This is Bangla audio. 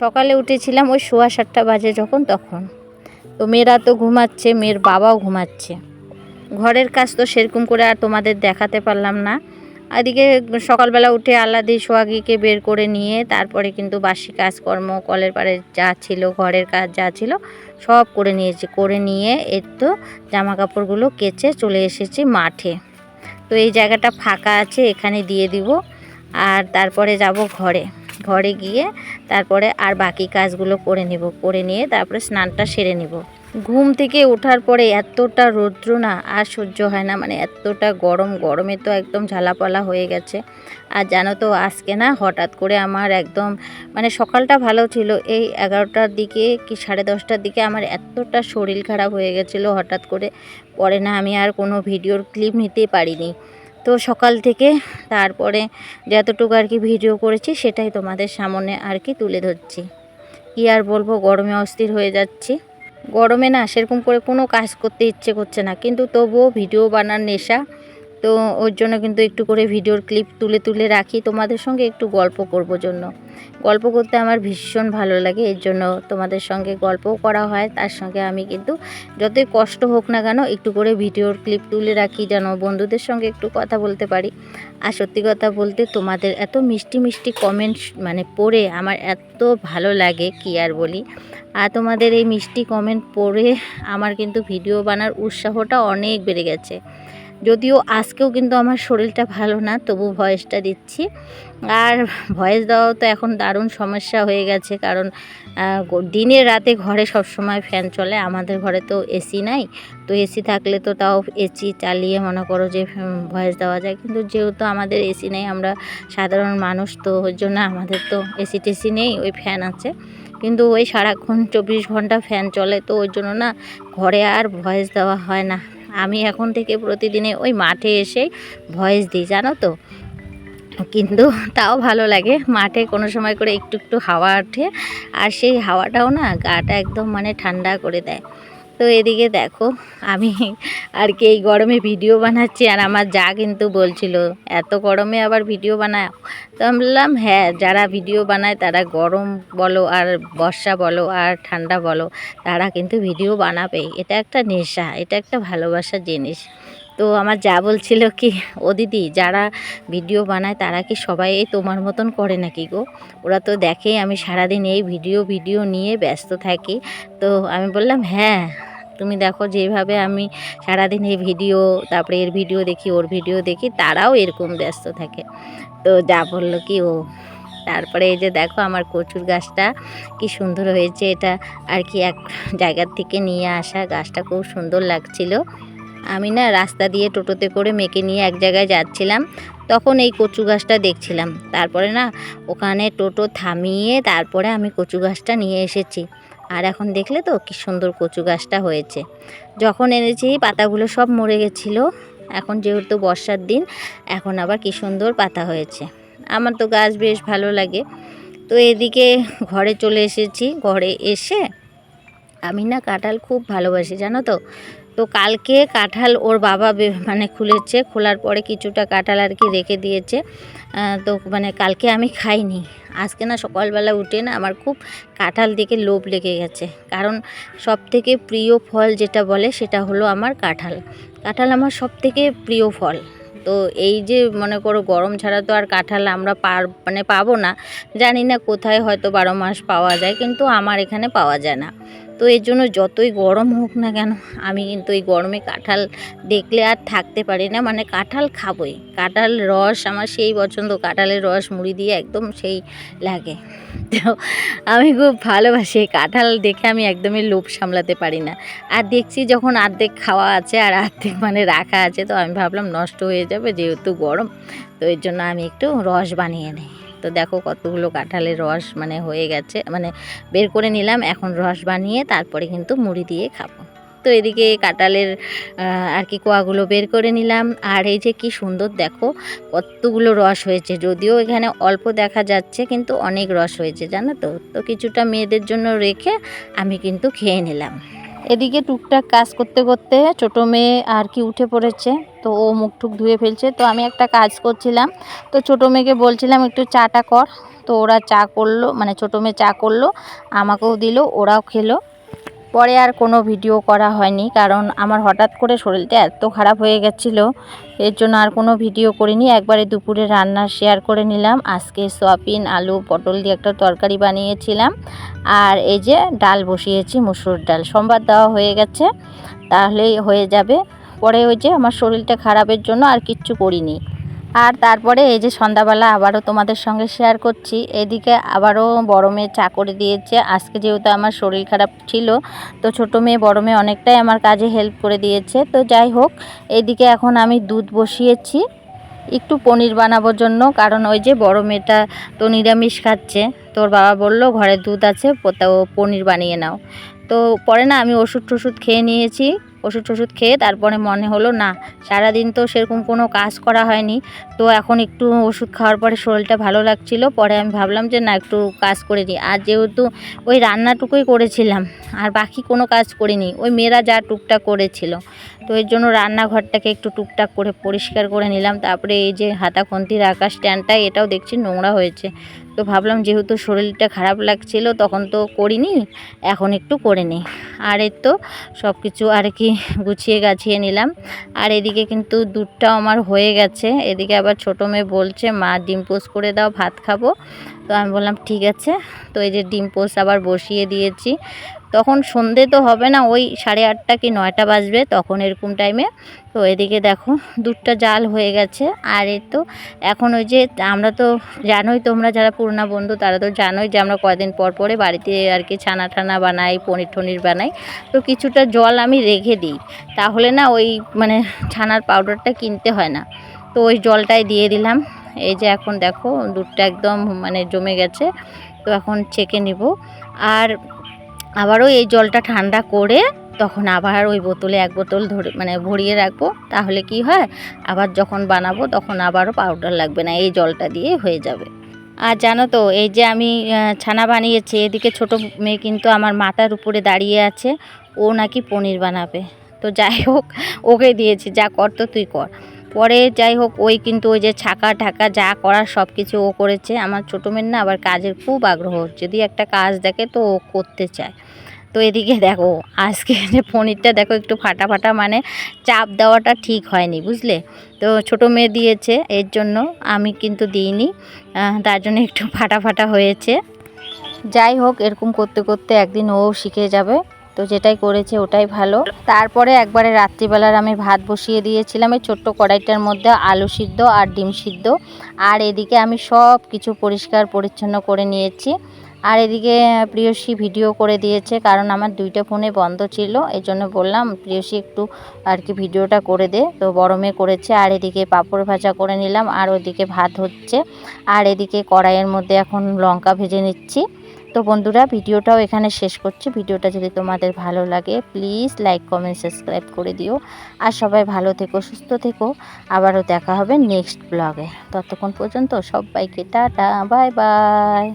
সকালে উঠেছিলাম ওই সোয়া সাতটা বাজে যখন, তখন। তো মেয়েরা তো ঘুমাচ্ছে, মেয়ের বাবাও ঘুমাচ্ছে। ঘরের কাজ তো সেরকম করে আর তোমাদের দেখাতে পারলাম না। এদিকে সকালবেলা উঠে আল্লাদি সোয়াগিকে বের করে নিয়ে তারপরে কিন্তু বাসি কাজকর্ম, কলের পাড়ে যা ছিল, ঘরের কাজ যা ছিল, সব করে নিয়েছি। করে নিয়ে এর তো জামা কাপড়গুলো কেচে চলে এসেছি মাঠে। তো এই জায়গাটা ফাঁকা আছে, এখানে দিয়ে দিব। আর তারপরে যাব ঘরে। ঘরে গিয়ে তারপরে আর বাকি কাজগুলো করে নিব, করে নিয়ে তারপরে স্নানটা সেরে নিব। ঘুম থেকে ওঠার পরে এতটা রৌদ্র না, আর সহ্য হয় না মানে এতটা গরম, গরমে তো একদম ঝালাপালা হয়ে গেছে। আর জানো তো, আজকে না হঠাৎ করে আমার একদম মানে সকালটা ভালো ছিল, এই এগারোটার দিকে কি সাড়ে দশটার দিকে আমার এতটা শরীর খারাপ হয়ে গেছিল হঠাৎ করে। পরে না আমি আর কোনো ভিডিওর ক্লিপ নিতে পারিনি। তো সকাল থেকে তারপরে যতটুকু আর কি ভিডিও করেছি, সেটাই তোমাদের সামনে আর কি তুলে ধরছি। কি আর বলব, গরমে অস্থির হয়ে যাচ্ছি। গরমে না সেরকম করে কোনো কাজ করতে ইচ্ছে করছে না, কিন্তু তবুও ভিডিও বানার নেশা তো ওর জন্য কিন্তু একটু করে ভিডিওর ক্লিপ তুলে তুলে রাখি। তোমাদের সঙ্গে একটু গল্প করব জন্য। গল্প করতে আমার ভীষণ ভালো লাগে, এর জন্য তোমাদের সঙ্গে গল্পও করা হয়। তার সঙ্গে আমি কিন্তু যতই কষ্ট হোক না কেন একটু করে ভিডিওর ক্লিপ তুলে রাখি যেন বন্ধুদের সঙ্গে একটু কথা বলতে পারি। আর সত্যি কথা বলতে তোমাদের এত মিষ্টি মিষ্টি কমেন্টস মানে পড়ে আমার এত ভালো লাগে, কি আর বলি। আর তোমাদের এই মিষ্টি কমেন্ট পড়ে আমার কিন্তু ভিডিও বানার উৎসাহটা অনেক বেড়ে গেছে। যদিও আজকেও কিন্তু আমার শরীরটা ভালো না, তবু ভয়েসটা দিচ্ছি। আর ভয়েস দেওয়াও তো এখন দারুণ সমস্যা হয়ে গেছে, কারণ দিনে রাতে ঘরে সব সময় ফ্যান চলে, আমাদের ঘরে তো এসি নাই। তো এসি থাকলে তো তাও এসি চালিয়ে মনে করো যে ভয়েস দেওয়া যায়। কিন্তু যেহেতু আমাদের এসি নেই, আমরা সাধারণ মানুষ, তো ওই জন্য আমাদের তো এসি টেসি নেই, ওই ফ্যান আছে। কিন্তু ওই সারাক্ষণ চব্বিশ ঘণ্টা ফ্যান চলে, তো ওই জন্য না, ঘরে আর ভয়েস দেওয়া হয় না। আমি এখন থেকে প্রতিদিনে ওই মাঠে এসে ভয়েস দিই, জানো তো? কিন্তু তাও ভালো লাগে মাঠে কোনো সময় করে একটু একটু হাওয়া ওঠে, আর সেই হাওয়াটাও না গাটা একদম মানে ঠান্ডা করে দেয়। তো এদিকে দেখো, আমি আর কি এই গরমে ভিডিও বানাচ্ছি, আর আমার যা কিন্তু বলছিল, এত গরমে আবার ভিডিও বানায় তো আমি বললাম হ্যাঁ যারা ভিডিও বানায় তারা গরম বলো আর বর্ষা বলো আর ঠান্ডা বলো, তারা কিন্তু ভিডিও বানাবে এটা একটা নেশা, এটা একটা ভালোবাসার জিনিস। তো আমার যা বলছিল কি, ও দিদি, যারা ভিডিও বানায় তারা কি সবাই এই তোমার মতন করে নাকি গো? ওরা তো দেখে আমি সারাদিন এই ভিডিও ভিডিও নিয়ে ব্যস্ত থাকি। তো আমি বললাম হ্যাঁ তুমি দেখো যেভাবে আমি সারাদিন এই ভিডিও, তারপরে এর ভিডিও দেখি, ওর ভিডিও দেখি, তারাও এরকম ব্যস্ত থাকে। তো যা বলল কি ও। তারপরে এই যে দেখো আমার কচুর গাছটা কি সুন্দর হয়েছে এটা আর কি এক জায়গার থেকে নিয়ে আসা গাছটা খুব সুন্দর লাগছিল। আমি না রাস্তা দিয়ে টোটোতে করে মেয়েকে নিয়ে এক জায়গায় যাচ্ছিলাম। তখন এই কচু গাছটা দেখছিলাম। তারপরে না, ওখানে টোটো থামিয়ে তারপরে আমি কচু গাছটা নিয়ে এসেছি। আর এখন দেখলে তো কি সুন্দর কচু গাছটা হয়েছে। যখন এনেছি পাতাগুলো সব মরে গেছিল, এখন যেহেতু বর্ষার দিন, এখন আবার কি সুন্দর পাতা হয়েছে। আমার তো গাছ বেশ ভালো লাগে। তো এদিকে ঘরে চলে এসেছি। ঘরে এসে আমি না কাঁঠাল খুব ভালোবাসি, জানো তো? তো কালকে কাঁঠাল ওর বাবা মানে খুলেছে, খোলার পরে কিছুটা কাঁঠাল আর কি রেখে দিয়েছে। তো মানে কালকে আমি খাইনি। আজকে না সকালবেলা উঠে না আমার খুব কাঁঠাল দেখে লোভ লেগে গেছে। কারণ সব থেকে প্রিয় ফল যেটা বলে সেটা হলো আমার কাঁঠাল। কাঁঠাল আমার সব থেকে প্রিয় ফল। তো এই যে মনে করো গরম ছাড়া তো আর কাঁঠাল আমরা পার মানে পাবো না। জানি না কোথায় হয়তো বারো মাস পাওয়া যায়, কিন্তু আমার এখানে পাওয়া যায় না। তো এর জন্য যতই গরম হোক না কেন, আমি কিন্তু এই গরমে কাঁঠাল দেখলে আর থাকতে পারি না। মানে কাঁঠাল খাবই। কাঁঠাল রস, আমার সেই পছন্দ। কাঁঠালের রস মুড়ি দিয়ে একদম সেই লাগে। তো আমি খুব ভালোবাসি কাঁঠাল দেখে আমি একদমই লোভ সামলাতে পারি না। আর দেখছি যখন আর্ধেক খাওয়া আছে আর অর্ধেক মানে রাখা আছে, তো আমি ভাবলাম নষ্ট হয়ে যাবে যেহেতু গরম, তো এর জন্য আমি একটু রস বানিয়ে নিই। তো দেখো কতগুলো কাঁঠালের রস মানে হয়ে গেছে মানে বের করে নিলাম, এখন রস বানিয়ে তারপরে কিন্তু মুড়ি দিয়ে খাব। তো এদিকে কাঁঠালের আর কি কোয়াগুলো বের করে নিলাম, আর এই যে কি সুন্দর দেখো কতগুলো রস হয়েছে, যদিও এখানে অল্প দেখা যাচ্ছে, কিন্তু অনেক রস হয়েছে, জানো তো? তো কিছুটা মেয়েদের জন্য রেখে আমি কিন্তু খেয়ে নিলাম। এদিকে টুকটাক কাজ করতে করতে ছোটো মেয়ে আর কি উঠে পড়েছে, তো ও মুখ টুক ধুয়ে ফেলছে। তো আমি একটা কাজ করছিলাম, তো ছোটো মেয়েকে বলছিলাম, একটু চাটা কর। তো ওরা চা করল মানে ছোটো মেয়ে চা করল, আমাকেও দিল, ওরাও খেলো। পরে আর কোনো ভিডিও করা হয়নি, কারণ আমার হঠাৎ করে শরীরটা এত খারাপ হয়ে গেছিল, এর জন্য আর কোনো ভিডিও করিনি। একবারে দুপুরে রান্না শেয়ার করে নিলাম। আজকে সয়াবিন, আলু, পটল দিয়ে একটা তরকারি বানিয়েছিলাম। আর এই যে ডাল বসিয়েছি, মুসুর ডাল। সোমবার দেওয়া হয়ে গেছে, তাহলেই হয়ে যাবে। পরে ওই যে আমার শরীরটা খারাপের জন্য আর কিচ্ছু করিনি। আর তারপরে এই যে সন্ধ্যাবেলা আবারও তোমাদের সঙ্গে শেয়ার করছি। এদিকে আবারও বড় মেয়ে চা করে দিয়েছে। আজকে যেহেতু আমার শরীর খারাপ ছিল, তো ছোটো মেয়ে, বড় মেয়ে অনেকটাই আমার কাজে হেল্প করে দিয়েছে। তো যাই হোক, এদিকে এখন আমি দুধ বসিয়েছি। একটু পনির বানাবোর জন্য, কারণ ওই যে বড় মেয়েটা তো নিরামিষ খাচ্ছে। তোর বাবা বলল, ঘরে দুধ আছে তো পনির বানিয়ে নাও। তো পরে না আমি ওষুধ টষুধ খেয়ে নিয়েছি। ওষুধ টষুধ খেয়ে তারপরে মনে হলো, না, সারাদিন তো সেরকম কোনো কাজ করা হয়নি। তো এখন একটু ওষুধ খাওয়ার পরে শরীরটা ভালো লাগছিল। পরে আমি ভাবলাম যে, না, একটু কাজ করে নিই আর যেহেতু ওই রান্নাটুকুই করেছিলাম, আর বাকি কোনো কাজ করিনি, ওই মেয়েরা যা টুকটাক করেছিল। তো এর জন্য রান্নাঘরটাকে একটু টুকটাক করে পরিষ্কার করে নিলাম। তারপরে এই যে হাতা খন্তির স্ট্যান্ডটা এটাও দেখছি নোংরা হয়েছে। তো ভাবলাম যেহেতু শরীরটা খারাপ লাগছিল, তখন তো করিনি, এখন একটু করে নিই। আর এর তো সব কিছু আর কি গুছিয়ে গাছিয়ে নিলাম। আর এদিকে কিন্তু দুধটাও আমার হয়ে গেছে। এদিকে আবার ছোটো মেয়ে বলছে, মা, ডিম পোস্ট করে দাও, ভাত খাব। তো আমি বললাম, ঠিক আছে। তো এই যে ডিম পোস্ট আবার বসিয়ে দিয়েছি। তখন সন্ধে তো হবে না, ওই সাড়ে আটটা কি নয়টা বাজবে তখন এরকম টাইমে তো এদিকে দেখো, দুধটা জাল হয়ে গেছে। আর এ তো এখন ওই যে আমরা তো জানোই, তোমরা যারা পুরোনো বন্ধু তারা তো জানোই যে আমরা কয়দিন পর পরে বাড়িতে আর কি ছানা টানা বানাই, পনির টনির বানাই। তো কিছুটা জল আমি রেখে দিই। তাহলে না ওই মানে ছানার পাউডারটা কিনতে হয় না। তো ওই জলটাই দিয়ে দিলাম। এই যে এখন দেখো, দুধটা একদম মানে জমে গেছে। তো এখন ছেঁকে নিব। আর আবারও এই জলটা ঠান্ডা করে তখন আবার ওই বোতলে এক বোতল ধরে মানে ভরিয়ে রাখব, তাহলে কি হয়? আবার যখন বানাবো তখন আবারও পাউডার লাগবে না, এই জলটা দিয়ে হয়ে যাবে। আর জানো তো, এই যে আমি ছানা বানিয়েছি, এদিকে ছোট মেয়ে কিন্তু আমার মাথার উপরে দাঁড়িয়ে আছে, ও নাকি পনির বানাবে। তো যাই হোক, ওকে দিয়েছি, যা কর তো তুই কর। পরে যাই হোক, ওই কিন্তু ওই যে ছাকা ঢাকা যা করার সব কিছু ও করেছে। আমার ছোটো মেয়ের না আবার কাজের খুব আগ্রহ। যদি একটা কাজ দেখে তো ও করতে চায়। তো এদিকে দেখো, আজকে পনিরটা দেখো একটু ফাটা ফাটা মানে চাপ দেওয়াটা ঠিক হয়নি, বুঝলে? তো ছোটো মেয়ে দিয়েছে, এর জন্য আমি কিন্তু দিইনি। তার জন্য একটু ফাটা ফাটা হয়েছে। যাই হোক, এরকম করতে করতে একদিন ও শিখে যাবে। তো যেটাই করেছে ওটাই ভালো। তারপরে একবারে রাত্রিবেলার আমি ভাত বসিয়ে দিয়েছিলাম এই ছোট্ট কড়াইটার মধ্যে আলু সিদ্ধ আর ডিম সিদ্ধ। আর এদিকে আমি সব কিছু পরিষ্কার পরিচ্ছন্ন করে নিয়েছি। আর এদিকে প্রিয়সী ভিডিও করে দিয়েছে কারণ আমার দুইটা ফোনে বন্ধ ছিল এই জন্য বললাম, প্রিয়সী একটু আর কি ভিডিওটা করে দে। তো বড় মেয়ে করেছে, আর এদিকে পাঁপড় ভাজা করে নিলাম, আর ওদিকে ভাত হচ্ছে। আর এদিকে কড়াইয়ের মধ্যে এখন লঙ্কা ভেজে নিচ্ছি। তো বন্ধুরা, ভিডিওটাও এখানে শেষ করছি। ভিডিওটা যদি তোমাদের ভালো লাগে প্লিজ লাইক কমেন্ট সাবস্ক্রাইব করে দিও। আর সবাই ভালো থেকো, সুস্থ থেকো। আবারও দেখা হবে নেক্সট ব্লগে ততক্ষণ পর্যন্ত সবাইকে টাটা বাই বাই